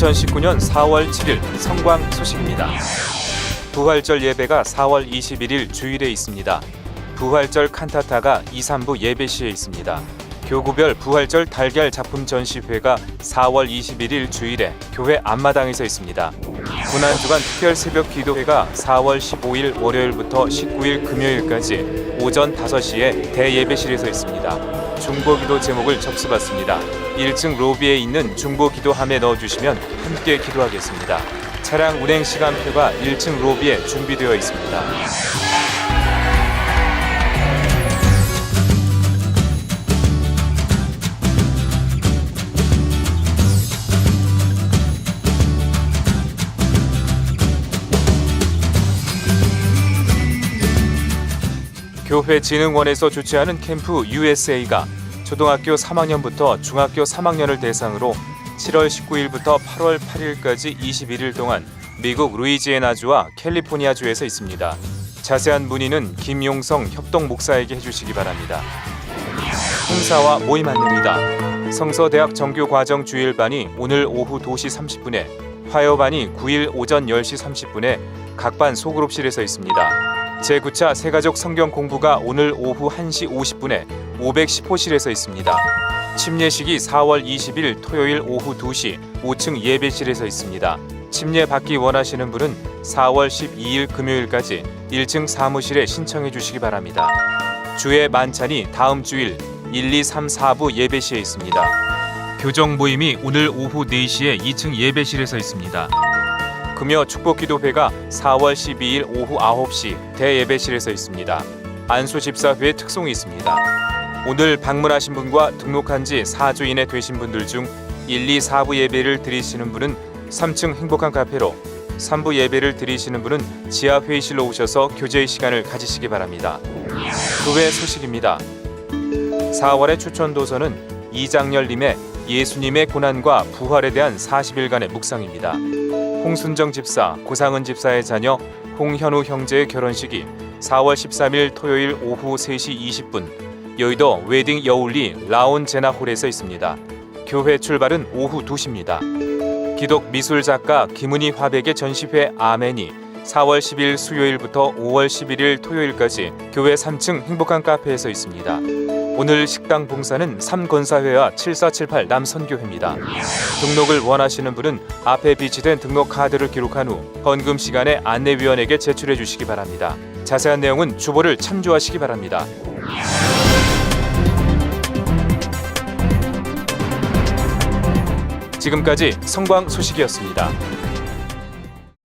2019년 4월 7일 성광 소식입니다. 부활절 예배가 4월 21일 주일에 있습니다. 부활절 칸타타가 2, 3부 예배 시에 있습니다. 교구별 부활절 달걀 작품 전시회가 4월 21일 주일에 교회 앞마당에서 있습니다. 고난주간 특별 새벽 기도회가 4월 15일 월요일부터 19일 금요일까지 오전 5시에 대예배실에서 있습니다. 중보기도 제목을 접수받습니다. 1층 로비에 있는 중보 기도함에 넣어주시면 함께 기도하겠습니다. 차량 운행 시간표가 1층 로비에 준비되어 있습니다. 교회진흥원에서 주최하는 캠프 USA가 초등학교 3학년부터 중학교 3학년을 대상으로 7월 19일부터 8월 8일까지 21일 동안 미국 루이지애나주와 캘리포니아주에서 있습니다. 자세한 문의는 김용성 협동 목사에게 해주시기 바랍니다. 행사와 모임 안내입니다. 성서대학 정규과정 주일반이 오늘 오후 2시 30분에, 화요반이 9일 오전 10시 30분에 각 반 소그룹실에서 있습니다. 제9차 세가족 성경 공부가 오늘 오후 1시 50분에 510호실에서 있습니다. 침례식이 4월 20일 토요일 오후 2시 5층 예배실에서 있습니다. 침례 받기 원하시는 분은 4월 12일 금요일까지 1층 사무실에 신청해 주시기 바랍니다. 주의 만찬이 다음 주일 1, 2, 3, 4부 예배시에 있습니다. 교정 모임이 오늘 오후 4시에 2층 예배실에서 있습니다. 금요 축복기도회가 4월 12일 오후 9시 대예배실에서 있습니다. 안수 집사회 특송이 있습니다. 오늘 방문하신 분과 등록한 지 4주 이내 되신 분들 중 1, 2, 4부 예배를 드리시는 분은 3층 행복한 카페로 3부 예배를 드리시는 분은 지하 회의실로 오셔서 교제의 시간을 가지시기 바랍니다. 교회 소식입니다. 4월의 추천 도서는 이장렬님의 예수님의 고난과 부활에 대한 40일간의 묵상입니다. 홍순정 집사, 고상은 집사의 자녀 홍현우 형제의 결혼식이 4월 13일 토요일 오후 3시 20분 여의도 웨딩 여울리 라온 제나홀에서 있습니다. 교회 출발은 오후 2시입니다. 기독 미술 작가 김은희 화백의 전시회 아멘이 4월 10일 수요일부터 5월 11일 토요일까지 교회 3층 행복한 카페에서 있습니다. 오늘 식당 봉사는 삼건사회와 7478 남선교회입니다. 등록을 원하시는 분은 앞에 비치된 등록 카드를 기록한 후 헌금 시간에 안내위원에게 제출해 주시기 바랍니다. 자세한 내용은 주보를 참조하시기 바랍니다. 지금까지 성광 소식이었습니다.